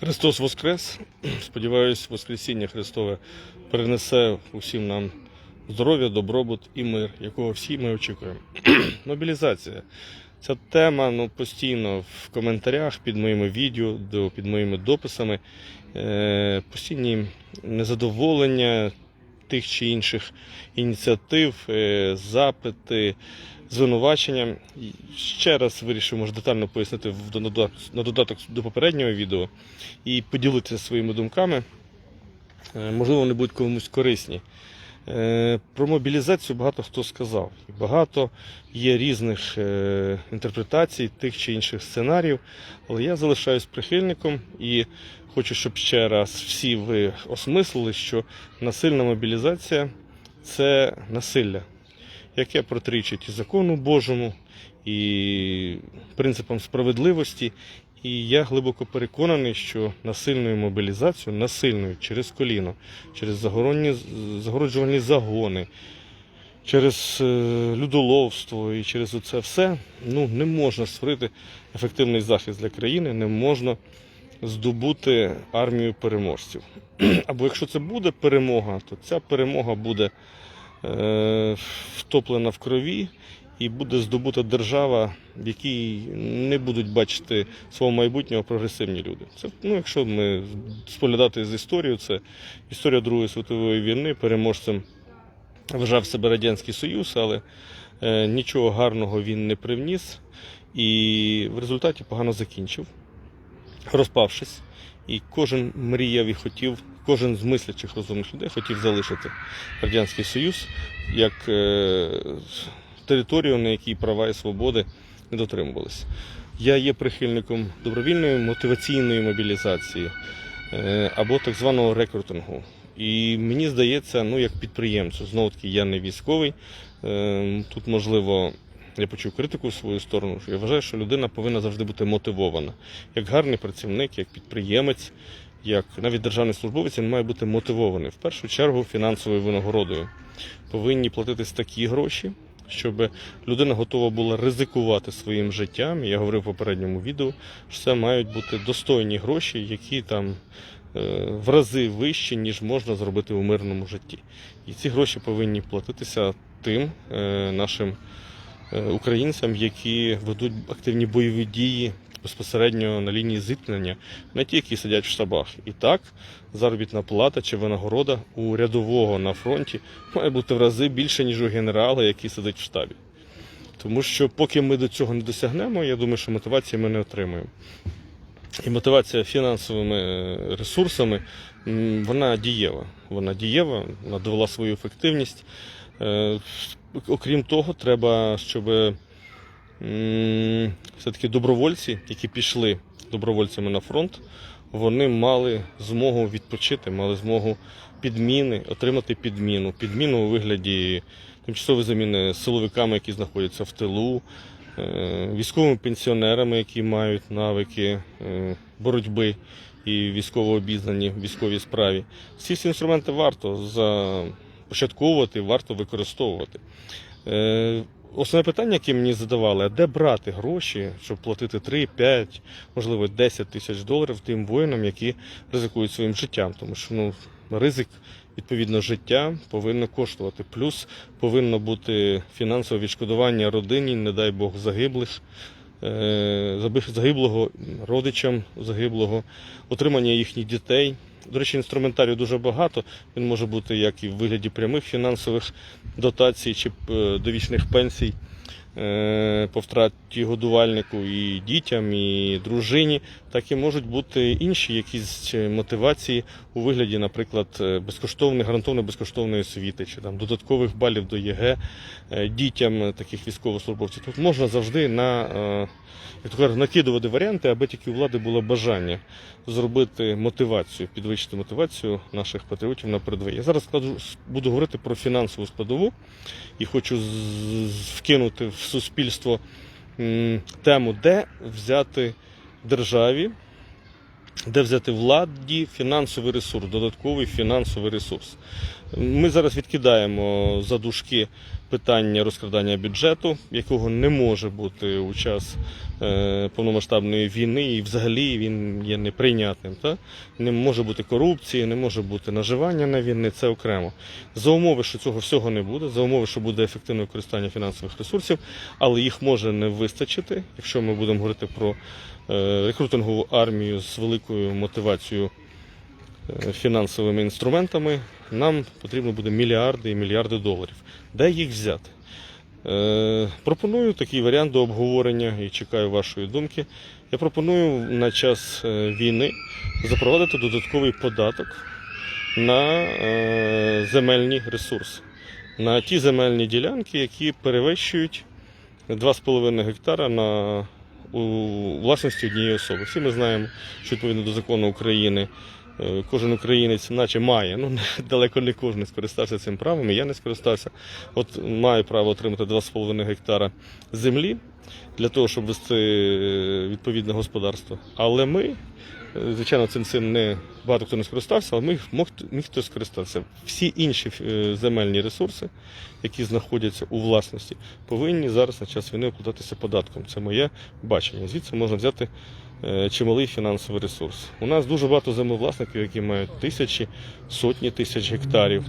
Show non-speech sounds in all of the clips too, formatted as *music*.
Христос Воскрес! Сподіваюсь, Воскресіння Христове принесе усім нам здоров'я, добробут і мир, якого всі ми очікуємо. *clears throat* Мобілізація. Ця тема ну, постійно в коментарях під моїми відео, під моїми дописами. Е, постійні незадоволення тих чи інших ініціатив, е, запити, звинувачення. Ще раз вирішив, може детально пояснити на додаток до попереднього відео і поділитися своїми думками. Е, Можливо, вони будуть комусь корисні. Е, Про мобілізацію багато хто сказав. Багато є різних е, інтерпретацій тих чи інших сценаріїв, але я залишаюсь прихильником і хочу, щоб ще раз всі ви осмислили, що насильна мобілізація це насилля, яке протирічить і закону Божому, і принципам справедливості. І я глибоко переконаний, що насильною мобілізацією, насильною через коліно, через загороджувальні загони, через е, людоловство і через це все ну, не можна створити ефективний захист для країни, не можна здобути армію переможців. *clears throat* Або якщо це буде перемога, то ця перемога буде е, втоплена в крові і буде здобута держава, в якій не будуть бачити свого майбутнього прогресивні люди. Це, ну, якщо ми споглядати з історією, це історія Другої світової війни, переможцем вважав себе Радянський Союз, але е, нічого гарного він не привніс і в результаті погано закінчив, розпавшись. І кожен мріяв і хотів, кожен з мислячих розумних людей хотів залишити Радянський Союз як е, територію, на якій права і свободи не дотримувалися. Я є прихильником добровільної мотиваційної мобілізації е, або так званого рекрутингу. І мені здається, ну як підприємцю, знову таки я не військовий. е, Тут можливо. Я почув критику в свою сторону. Я вважаю, що людина повинна завжди бути мотивована. Як гарний працівник, як підприємець, як навіть державний службовець, він має бути мотивований. В першу чергу фінансовою винагородою. Повинні платитись такі гроші, щоб людина готова була ризикувати своїм життям. Я говорив в попередньому відео, що це мають бути достойні гроші, які там е, в рази вищі, ніж можна зробити у мирному житті. І ці гроші повинні платитися тим е, нашим е, українцям, які ведуть активні бойові дії безпосередньо на лінії зіткнення, не ті, які сидять в штабах. І так, заробітна плата чи винагорода у рядового на фронті має бути в рази більше, ніж у генерала, який сидить в штабі. Тому що поки ми до цього не досягнемо, я думаю, що мотивації ми не отримаємо. І мотивація фінансовими е, ресурсами вона дієва. Вона дієва, вона довела свою ефективність. Е, Окрім того, треба, щоб все-таки добровольці, які пішли добровольцями на фронт, вони мали змогу відпочити, мали змогу підміни, отримати підміну. Підміну у вигляді тимчасової заміни силовиками, які знаходяться в тилу, е, військовими пенсіонерами, які мають навики е, боротьби і військово обізнані в військовій справі. Всі ці інструменти варто започатковувати, варто використовувати. Е, Основне питання, яке мені задавали, де брати гроші, щоб платити 3, 5, можливо, 10 тисяч доларів тим воїнам, які ризикують своїм життям. Тому що ну, ризик, відповідно, життя повинно коштувати. Плюс повинно бути фінансове відшкодування родині, не дай Бог, загиблих, загиблого родичам загиблого, отримання їхніх дітей. До речі, інструментарію дуже багато. Він може бути як і в вигляді прямих фінансових дотацій чи е, довічних пенсій е, по втраті годувальнику і дітям, і дружині, так і можуть бути інші якісь е, мотивації у вигляді, наприклад, е, безкоштовної, гарантовної безкоштовної освіти чи там додаткових балів до ЄГЕ е, дітям таких військовослужбовців. Тут можна завжди на як кажуть, накидувати варіанти, аби тільки у влади було бажання зробити мотивацію, підвищити мотивацію наших патріотів на передовій. Я зараз буду говорити про фінансову складову і хочу вкинути в суспільство тему, де взяти державі де взяти владі фінансовий ресурс, додатковий фінансовий ресурс. Ми зараз відкидаємо за дужки питання розкрадання бюджету, якого не може бути у час е, повномасштабної війни, і взагалі він є неприйнятним. Та? Не може бути корупції, не може бути наживання на війни, це окремо. За умови, що цього всього не буде, за умови, що буде ефективне використання фінансових ресурсів, але їх може не вистачити, якщо ми будемо говорити про рекрутингову армію з великою мотивацією е, фінансовими інструментами, нам потрібно буде мільярди і мільярди доларів. Де їх взяти? Е, пропоную такий варіант до обговорення і чекаю вашої думки. Я пропоную на час е, війни запровадити додатковий податок на е, земельні ресурси, на ті земельні ділянки, які перевищують 2,5 гектара на у власності однієї особи. Всі ми знаємо, що відповідно до закону України кожен українець, наче має, ну далеко не кожен скористався цим правом, і я не скористався. От має право отримати 2,5 гектара землі для того, щоб вести е, відповідне господарство. Але ми, е, звичайно, цим цим не багато хто не скористався, але міг, мог, міг хтось скористався. Всі інші е, земельні ресурси, які знаходяться у власності, повинні зараз на час війни обкладатися податком. Це моє бачення. Звідси можна взяти е, чималий фінансовий ресурс. У нас дуже багато землевласників, які мають тисячі, сотні тисяч гектарів.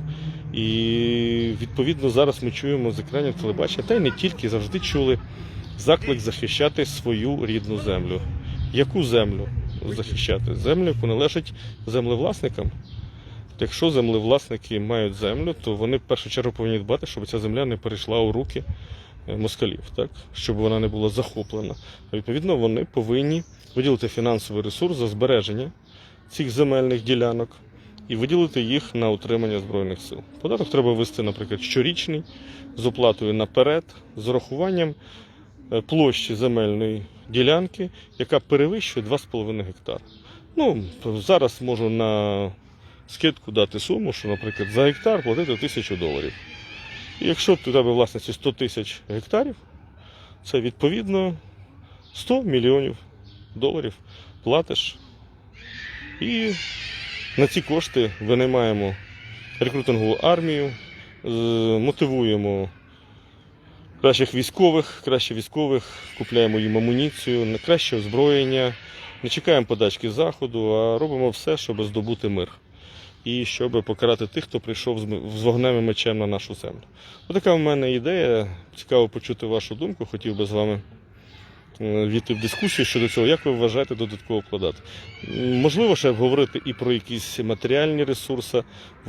І відповідно зараз ми чуємо з екранів телебачення, та й не тільки завжди чули заклик захищати свою рідну землю. Яку землю захищати? Землю, яку належить землевласникам. Якщо землевласники мають землю, то вони в першу чергу повинні дбати, щоб ця земля не перейшла у руки е, москалів, так? щоб вона не була захоплена. Відповідно, вони повинні виділити фінансовий ресурс за збереження цих земельних ділянок і виділити їх на утримання Збройних сил. Податок треба ввести, наприклад, щорічний, з оплатою наперед, з урахуванням е, площі земельної ділянки, яка перевищує 2,5 гектара. Ну, зараз можу на скидку дати суму, що, наприклад, за гектар платити тисячу доларів. Якщо у тебе власності 100 тисяч гектарів, це відповідно 100 мільйонів доларів платиш. І на ці кошти винаймаємо рекрутингову армію, мотивуємо кращих військових, краще військових, купляємо їм амуніцію, краще озброєння, не чекаємо подачки заходу, а робимо все, щоб здобути мир. І щоб покарати тих, хто прийшов з вогнем і мечем на нашу землю. Отака в мене ідея. Цікаво почути вашу думку. Хотів би з вами е, війти в дискусію щодо цього. Як ви вважаєте додатково вкладати? Можливо, ще говорити і про якісь матеріальні ресурси,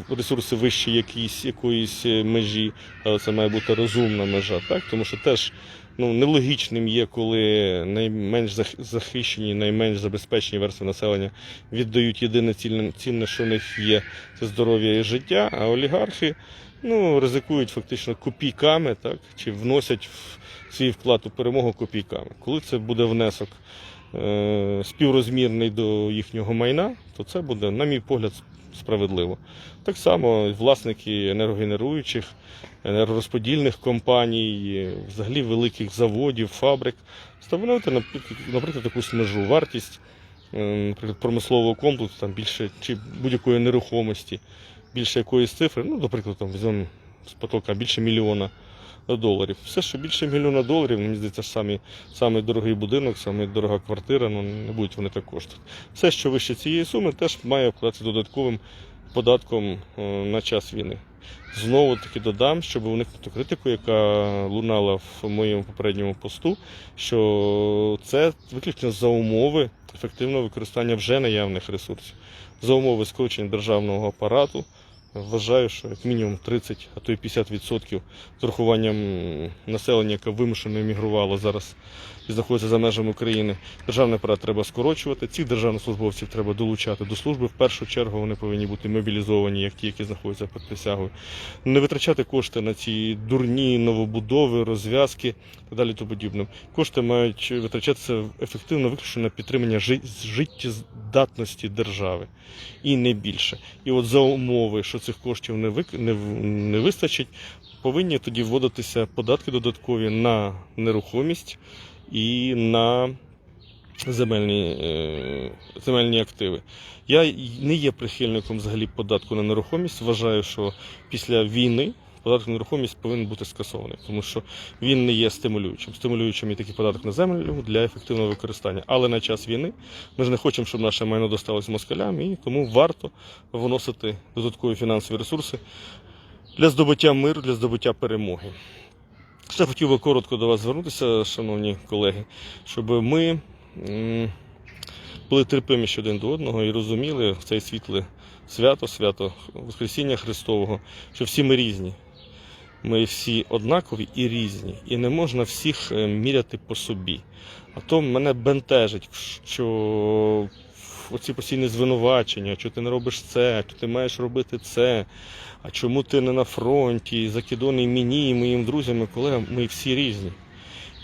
ресурси вищі якісь, якоїсь е, межі, але це має бути розумна межа, так? Тому що теж ну, нелогічним є, коли найменш зах- захищені, найменш забезпечені верстви населення віддають єдине цінне, що в них є, це здоров'я і життя, а олігархи ну, ризикують фактично копійками, так, чи вносять в свій вклад у перемогу копійками. Коли це буде внесок е, співрозмірний до їхнього майна, то це буде, на мій погляд, справедливо. Так само власники енергогенеруючих, енергорозподільних компаній, взагалі великих заводів, фабрик, встановити, наприклад, якусь межу, вартість е, наприклад, промислового комплексу, там більше чи будь-якої нерухомості, більше якоїсь цифри, ну, наприклад, там візьмемо з потока більше мільйона доларів. Все, що більше мільйона доларів, мені здається, самий, самий дорогий будинок, самий дорога квартира, ну не будуть вони так коштувати. Все, що вище цієї суми, теж має обкладатися додатковим податком е, на час війни. Знову таки додам, щоб уникнути критику, яка лунала в моєму попередньому посту, що це виключно за умови ефективного використання вже наявних ресурсів, за умови скорочення державного апарату. Вважаю, що як мінімум 30, а то й 50% з урахуванням населення, яке вимушено емігрувало зараз і знаходиться за межами України. Державний апарат треба скорочувати. Цих державних службовців треба долучати до служби. В першу чергу вони повинні бути мобілізовані, як ті, які знаходяться під присягою. Не витрачати кошти на ці дурні новобудови, розв'язки і так далі. Тому подібне. Кошти мають витрачатися ефективно виключно на підтримання життєздатності держави і не більше. І от за умови, що цих коштів не, вик... не, не вистачить, повинні тоді вводитися податки додаткові на нерухомість і на земельні, е, земельні активи. Я не є прихильником взагалі податку на нерухомість. Вважаю, що після війни податок на нерухомість повинен бути скасований, тому що він не є стимулюючим. Стимулюючим є такий податок на землю для ефективного використання. Але на час війни ми ж не хочемо, щоб наше майно досталось москалям, і тому варто вносити додаткові фінансові ресурси для здобуття миру, для здобуття перемоги. Ще хотів би коротко до вас звернутися, шановні колеги, щоб ми були терпиміші один до одного і розуміли в цей світле свято, свято Воскресіння Христового, що всі ми різні. Ми всі однакові і різні, і не можна всіх е, міряти по собі. А то мене бентежить, що оці постійні звинувачення, що ти не робиш це, що ти маєш робити це, а чому ти не на фронті, закидоний мені і моїм друзям і колегам, ми всі різні.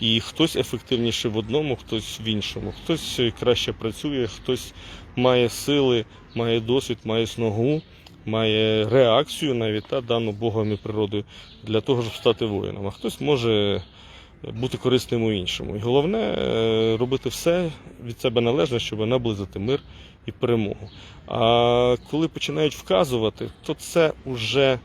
І хтось ефективніше в одному, хтось в іншому, хтось краще працює, хтось має сили, має досвід, має сногу, має реакцію навіть та дану Богом і природою для того, щоб стати воїном. А хтось може бути корисним у іншому. І головне е, робити все від себе належне, щоб наблизити мир і перемогу. А коли починають вказувати, то це вже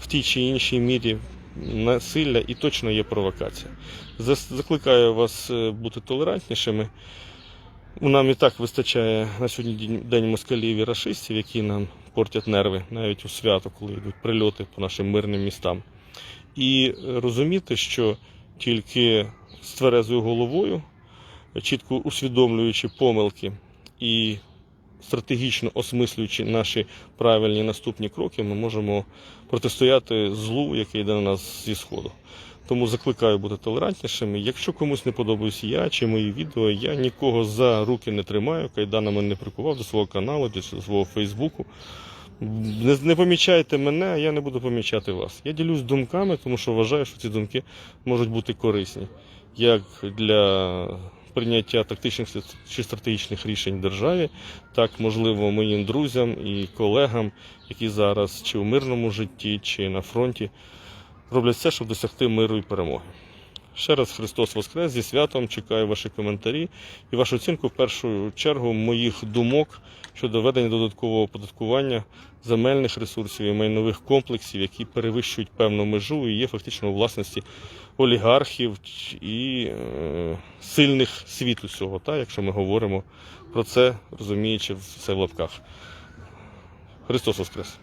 в тій чи іншій мірі насилля і точно є провокація. Закликаю вас е, бути толерантнішими. Нам і так вистачає на сьогодні день москалів і рашистів, які нам портять нерви навіть у свято, коли йдуть прильоти по нашим мирним містам. І розуміти, що тільки з тверезою головою, чітко усвідомлюючи помилки і стратегічно осмислюючи наші правильні наступні кроки, ми можемо протистояти злу, яке йде на нас зі сходу. Тому закликаю бути толерантнішими. Якщо комусь не подобаюсь я чи мої відео, я нікого за руки не тримаю, кайданами не прикував до свого каналу, до свого Фейсбуку. Не, не помічайте мене, а я не буду помічати вас. Я ділюсь думками, тому що вважаю, що ці думки можуть бути корисні як для прийняття тактичних чи стратегічних рішень державі, так можливо моїм друзям і колегам, які зараз чи у мирному житті, чи на фронті роблять все, щоб досягти миру і перемоги. Ще раз Христос Воскрес зі святом. Чекаю ваші коментарі і вашу оцінку в першу чергу моїх думок щодо ведення додаткового оподаткування земельних ресурсів і майнових комплексів, які перевищують певну межу і є фактично у власності олігархів і е, сильних світу цього, та, якщо ми говоримо про це, розуміючи все в лапках. Христос Воскрес!